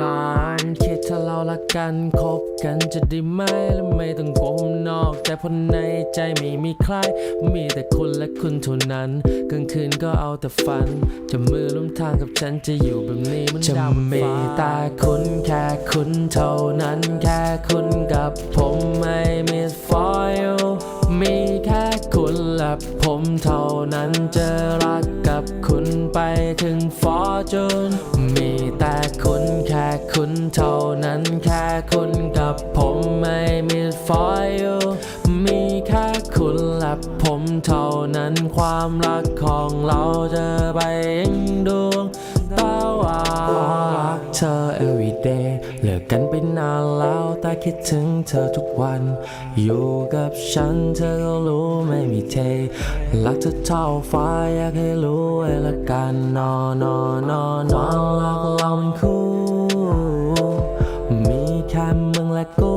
ลองคิดถ้าเรารักันคบกันจะได้ไหมและไม่ต้องโกหกนอก แต่พราะในใจไม่มีใคร มีแต่คุณและคุณเท่านั้นกลางคืนก็เอาแต่ฝันจะมือร่วมทางกับฉันจะอยู่แบบนี้มันจะมีฟ้าแต่คุณแค่คุณเท่านั้นแค่คุณกับผมไม่มี for you มี แค่คุณและผมเท่านั้นจะรักกับคุณไปถึงฟอร์จูนมีแต่คุณแค่คุณเท่านั้นแค่คุณกับผมไม่มี for you มีแค่คุณและผมเท่านั้นความรักของเราจะไปยังดวงตาว่ารักเธอ everyday เลิก กันไปนานแล้วแต่คิดถึงเธอทุกวัน อยู่กับฉันเธอก็รู้ไม่มีเทรักเธอเท่าฟ้าอยากให้รู้ไว้ละกันนอนอนอนความรักเรามันคู่ มีแค่มึงและกู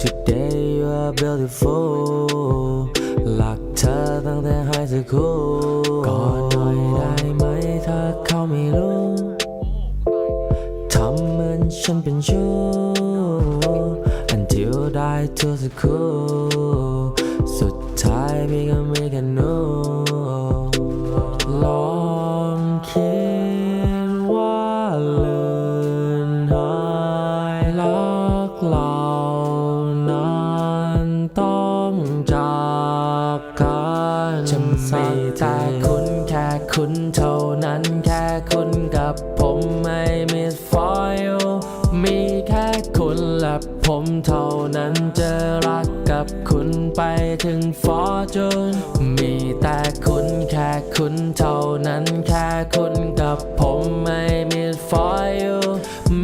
Today you are beautiful รักเธอตั้งแต่ไฮสคูล ฉันเป็นชู้ Until ได้เธอสักคู่สุดท้ายพี่ก็มีแค่หนูลองคิดว่าเลือนหายรักเรานั้นต้องจากกันจะมีแต่คุณแค่คุณเท่านั้นแค่คุณกับผมไม่มี ผมเท่านั้นจะรักกับคุณไปถึงฟอร์จูนมีแต่คุณแค่คุณเท่านั้นแค่คุณกับผมไม่มีฟอยล์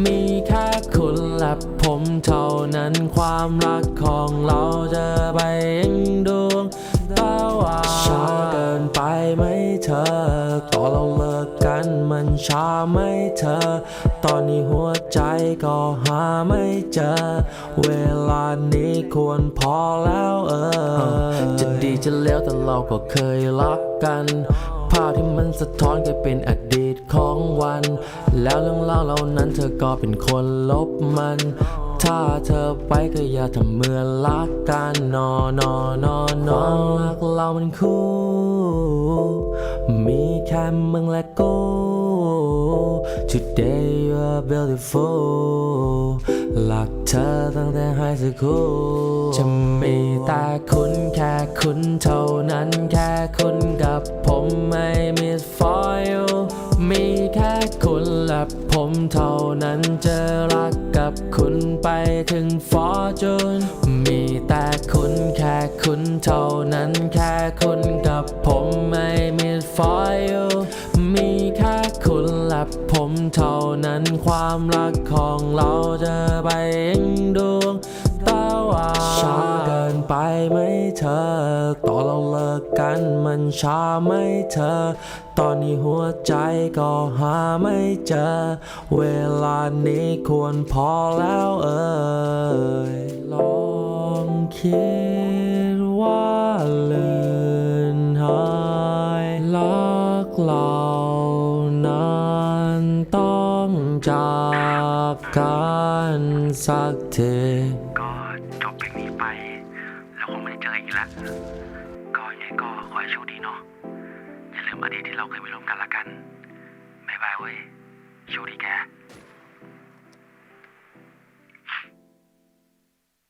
มีแค่คุณและผมเท่านั้นความรักของเราจะไปยัง ช้าไหมเธอ ตอนนี้หัวใจก็หาไม่เจอ เวลานี้ควรพอแล้วเออ จะดีจะเลวแต่เราก็เคยรักกันภาพที่มันสะท้อนเคยเป็นอดีตของวัน แล้วเรื่องเล่าเหล่านั้นเธอก็เป็นคนลบมัน ถ้าเธอไปก็อย่าทำเหมือนรักกันนอนอนอนอความรักเรามันคู่ มีแค่มึงและกู Today you are beautiful รักเธอตั้งแต่ไฮสคูลจะมีแต่คุณแค่คุณเท่านั้นแค่คุณกับผมไม่มี for you มีแค่คุณและผมเท่านั้นจะรักกับคุณไปถึงฟอร์จูนมีแต่คุณแค่คุณเท่านั้นแค่คุณกับผมไม่มี for you มีแค่คุณและ มเท่านั้นความรักของเราจะไปยังดวงตาว่าช้าเกินไปไหมเธอ ตอนเราเลิกกันมันช้าไหมเธอ ตอนนี้หัวใจก็หาไม่เจอ เวลานี้ควรพอแล้วเอ่ยลองคิดว่า สักทีก็จบเพลงนี้ไป แล้วคงไม่ได้เจออีกแล้วก็ยังไงก็ขอให้โชคดีเนาะอย่าลืมอดีตที่เราเคยมีร่วมกันละกันบายบายเว้ยโชคดีแก